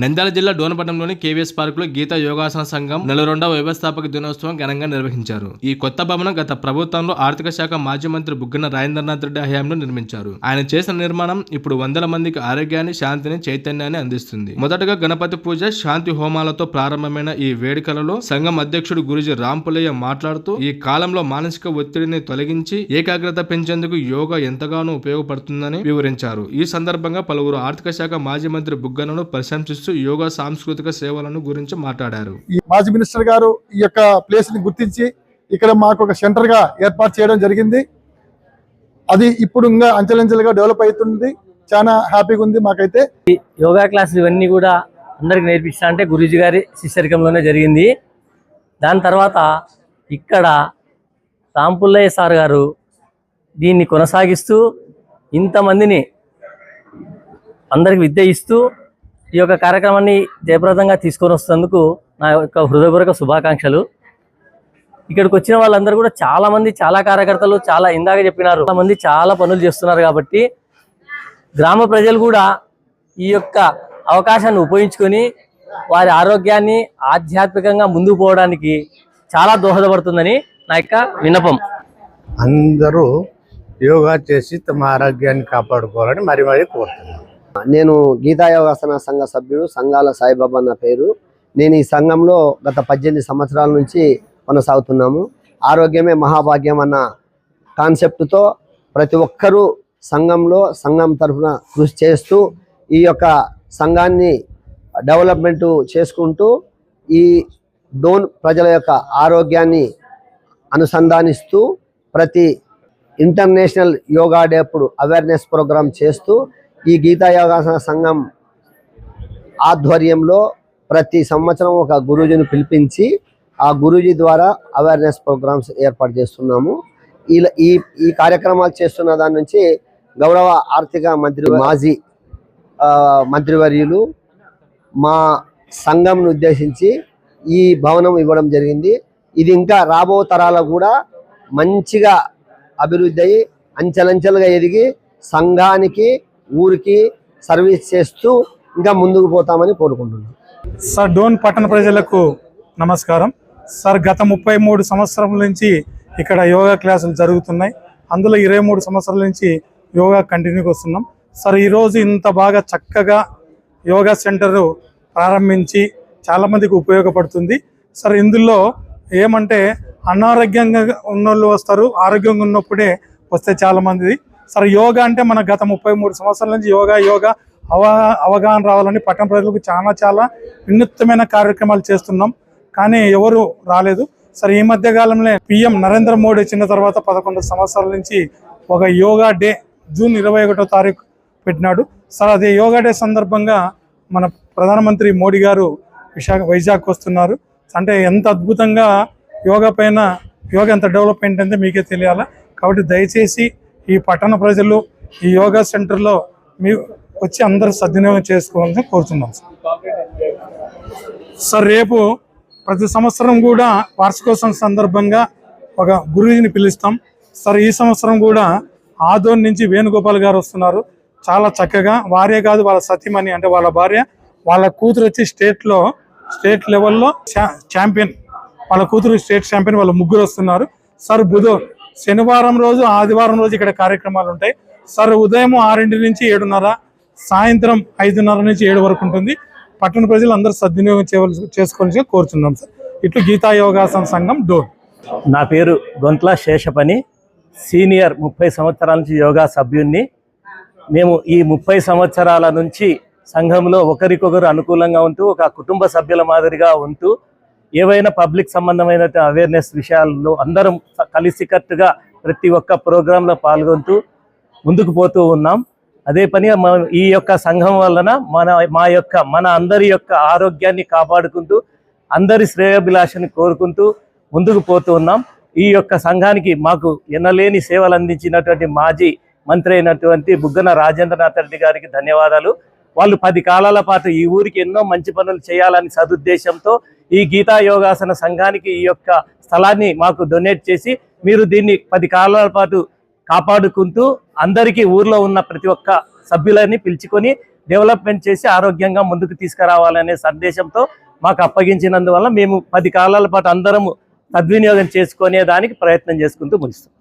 నంద్యాల జిల్లా డోనపట్నంలోని కేవీఎస్ పార్క్లో గీతా యోగాసన సంఘం నెల రెండవ వ్యవస్థాపక దినోత్సవం ఘనంగా నిర్వహించారు. ఈ కొత్త భవనం గత ప్రభుత్వంలో ఆర్థిక శాఖ మాజీ మంత్రి బుగ్గన రాజేంద్రనాథ్ రెడ్డి హయాంలో నిర్మించారు. ఆయన చేసిన నిర్మాణం ఇప్పుడు వందల మందికి ఆరోగ్యాన్ని శాంతిని చైతన్యాన్ని అందిస్తుంది. మొదటగా గణపతి పూజ శాంతి హోమాలతో ప్రారంభమైన ఈ వేడుకలలో సంఘం అధ్యక్షుడు గురుజీ రాంపులయ్య మాట్లాడుతూ ఈ కాలంలో మానసిక ఒత్తిడిని తొలగించి ఏకాగ్రత పెంచేందుకు యోగా ఎంతగానో ఉపయోగపడుతుందని వివరించారు. ఈ సందర్భంగా పలువురు ఆర్థిక శాఖ మాజీ మంత్రి బుగ్గనను ప్రశంసిస్తూ యోగా సాంస్కృతిక సేవలను గురించి మాట్లాడారు. ఈ మాజీ మినిస్టర్ గారు ఈ యొక్క ప్లేస్ని గుర్తించి ఇక్కడ మాకు ఒక సెంటర్గా ఏర్పాటు చేయడం జరిగింది. అది ఇప్పుడు ఇంకా అంచెలంచెలుగా డెవలప్ అవుతుంది. చాలా హ్యాపీగా ఉంది మాకైతే. యోగా క్లాసులు ఇవన్నీ కూడా అందరికి నేర్పించిన అంటే గురూజీ గారి శిష్యరికంలోనే జరిగింది. దాని తర్వాత ఇక్కడ రాంపుల్లయ్య సార్ గారు దీన్ని కొనసాగిస్తూ ఇంతమందిని అందరికి విద్య ఇస్తూ ఈ యొక్క కార్యక్రమాన్ని జయప్రదంగా తీసుకొని వస్తున్నందుకు నా యొక్క హృదయపూర్వక శుభాకాంక్షలు. ఇక్కడికి వచ్చిన వాళ్ళందరూ కూడా చాలా మంది చాలా కార్యకర్తలు చాలా ఇందాక చెప్పినారు. చాలా మంది చాలా పనులు చేస్తున్నారు కాబట్టి గ్రామ ప్రజలు కూడా ఈ యొక్క అవకాశాన్ని ఉపయోగించుకొని వారి ఆరోగ్యాన్ని ఆధ్యాత్మికంగా ముందుకు పోవడానికి చాలా దోహదపడుతుందని నా యొక్క విన్నపం. అందరూ యోగా చేసి తమ ఆరోగ్యాన్ని కాపాడుకోవాలని మరి మరి కోరుతున్నాను నేను గీతా యోగాసన సంఘ సభ్యుడు సంఘాల సాయిబాబా నా పేరు. నేను ఈ సంఘంలో గత పద్దెనిమిది సంవత్సరాల నుంచి కొనసాగుతున్నాము. ఆరోగ్యమే మహాభాగ్యం అన్న కాన్సెప్ట్తో ప్రతి ఒక్కరూ సంఘంలో సంఘం తరఫున కృషి చేస్తూ ఈ యొక్క సంఘాన్ని డెవలప్మెంట్ చేసుకుంటూ ఈ డోన్ ప్రజల యొక్క ఆరోగ్యాన్ని అనుసంధానిస్తూ ప్రతి ఇంటర్నేషనల్ యోగా డే అప్పుడు అవేర్నెస్ ప్రోగ్రామ్ చేస్తూ ఈ గీతా యోగాసన సంఘం ఆధ్వర్యంలో ప్రతి సంవత్సరం ఒక గురూజీని పిలిపించి ఆ గురూజీ ద్వారా అవేర్నెస్ ప్రోగ్రామ్స్ ఏర్పాటు చేస్తున్నాము. ఇలా ఈ ఈ కార్యక్రమాలు చేస్తున్న దాని నుంచి గౌరవ ఆర్థిక మంత్రి మాజీ మంత్రివర్యులు మా సంఘంను ఉద్దేశించి ఈ భవనం ఇవ్వడం జరిగింది. ఇది ఇంకా రాబో తరాలకు కూడా మంచిగా అభివృద్ధి అయ్యి అంచెలంచెలుగా ఎదిగి సంఘానికి ఊరికి సర్వీస్ చేస్తూ ఇంకా ముందుకు పోతామని కోరుకుంటున్నాను సార్ డోన్ పట్టణ ప్రజలకు నమస్కారం. సార్ గత ముప్పై మూడు సంవత్సరం నుంచి ఇక్కడ యోగా క్లాసులు జరుగుతున్నాయి. అందులో ఇరవై మూడు సంవత్సరాల నుంచి యోగా కంటిన్యూగా వస్తున్నాం. సార్ ఈరోజు ఇంత బాగా చక్కగా యోగా సెంటరు ప్రారంభించి చాలామందికి ఉపయోగపడుతుంది. సార్ ఇందులో ఏమంటే అనారోగ్యంగా ఉన్నోళ్ళు వస్తారు ఆరోగ్యంగా ఉన్నప్పుడే వస్తే చాలామంది సార్ యోగా అంటే మన గత ముప్పై మూడు సంవత్సరాల నుంచి యోగా యోగా అవ అవగాహన రావాలని పట్టణ ప్రజలకు చాలా చాలా వినూత్నమైన కార్యక్రమాలు చేస్తున్నాం. కానీ ఎవరు రాలేదు. సరే ఈ మధ్య కాలంలో పిఎం నరేంద్ర మోడీ వచ్చిన తర్వాత పదకొండు సంవత్సరాల నుంచి ఒక యోగా డే జూన్ ఇరవై ఒకటో తారీఖు పెట్టినాడు. సార్ అదే యోగా డే సందర్భంగా మన ప్రధానమంత్రి మోడీ గారు విశాఖ వైజాగ్ వస్తున్నారు. అంటే ఎంత అద్భుతంగా యోగా పైన యోగా ఎంత డెవలప్మెంట్ అంటే మీకే తెలియాలా. కాబట్టి దయచేసి ఈ పట్టణ ప్రజలు ఈ యోగా సెంటర్లో మీ వచ్చి అందరూ సద్వినియోగం చేసుకోవాలని కోరుతున్నాం సార్. సార్ రేపు ప్రతి సంవత్సరం కూడా వార్షికోత్సవం సందర్భంగా ఒక గురువుని పిలుస్తాం. సార్ ఈ సంవత్సరం కూడా ఆదోన్ నుంచి వేణుగోపాల్ గారు వస్తున్నారు. చాలా చక్కగా వారే కాదు వాళ్ళ సతీమణి అంటే వాళ్ళ భార్య వాళ్ళ కూతురు వచ్చి స్టేట్లో స్టేట్ లెవెల్లో ఛాంపియన్. వాళ్ళ కూతురు స్టేట్ ఛాంపియన్ వాళ్ళ ముగ్గురు వస్తున్నారు. సార్ బుధవారం శనివారం రోజు ఆదివారం రోజు ఇక్కడ కార్యక్రమాలు ఉంటాయి. సార్ ఉదయం ఆరింటి నుంచి ఏడున్నర సాయంత్రం ఐదున్నర నుంచి ఏడు వరకు ఉంటుంది. పట్టణ ప్రజలు అందరూ సద్వినియోగం చేయవలసి చేసుకోవాల్సి కోరుతున్నాం సార్. ఇట్లు గీతా యోగాసన సంఘం డోర్. నా పేరు గొంట్ల శేషపని. సీనియర్ ముప్పై సంవత్సరాల నుంచి యోగా సభ్యుణ్ణి. మేము ఈ ముప్పై సంవత్సరాల నుంచి సంఘంలో ఒకరికొకరు అనుకూలంగా ఉంటూ ఒక కుటుంబ సభ్యుల మాదిరిగా ఉంటూ ఏవైనా పబ్లిక్ సంబంధమైన అవేర్నెస్ విషయాల్లో అందరం కలిసికట్టుగా ప్రతి ఒక్క ప్రోగ్రాంలో పాల్గొంటూ ముందుకు పోతూ ఉన్నాం. అదే పనిగా మనం ఈ యొక్క సంఘం వలన మన మా యొక్క మన అందరి యొక్క ఆరోగ్యాన్ని కాపాడుకుంటూ అందరి శ్రేయోభిలాషని కోరుకుంటూ ముందుకు పోతూ ఉన్నాం. ఈ యొక్క సంఘానికి మాకు ఎన్నలేని సేవలు అందించినటువంటి మాజీ మంత్రి అయినటువంటి బుగ్గన రాజేంద్రనాథ్ రెడ్డి గారికి ధన్యవాదాలు. వాళ్ళు పది కాలాల పాటు ఈ ఊరికి ఎన్నో మంచి పనులు చేయాలని సదుద్దేశంతో ఈ గీతా యోగాసన సంఘానికి ఈ యొక్క స్థలాన్ని మాకు డొనేట్ చేసి మీరు దీన్ని పది కాలాల పాటు కాపాడుకుంటూ అందరికీ ఊర్లో ఉన్న ప్రతి ఒక్క సభ్యులని పిలుచుకొని డెవలప్మెంట్ చేసి ఆరోగ్యంగా ముందుకు తీసుకురావాలనే సందేశంతో మాకు అప్పగించినందువల్ల మేము పది కాలాల పాటు అందరము సద్వినియోగం చేసుకునే దానికి ప్రయత్నం చేసుకుంటూ ముగిస్తాం